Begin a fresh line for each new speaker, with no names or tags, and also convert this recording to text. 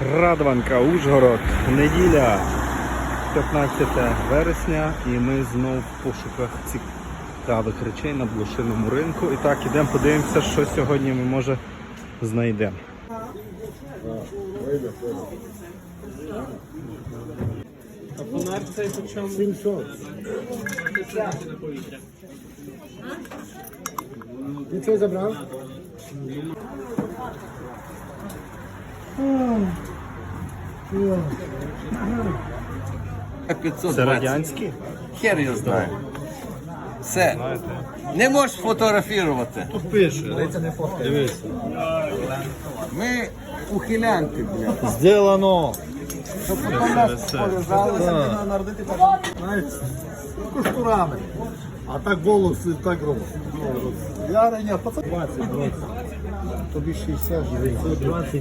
Радванка, Ужгород, неділя, 15 вересня, і ми знов в пошуках цікавих речей на блошиному ринку. І так, ідемо подивимося, що сьогодні ми може знайдемо. А фонарь цей по чому?
700. Ти цей забрав?
Це
520.
радянський?
Хер я знаю. Все. Не можеш фотографувати.
Тут пише. Дивися.
Ми ухилянки, блядь.
Сделано.
Щоб потім нас пов'язалися.
Знаєте, куштурами. А так голос і так голос. Я не пацан. 20, 20. Тобі 60 живе. 20 і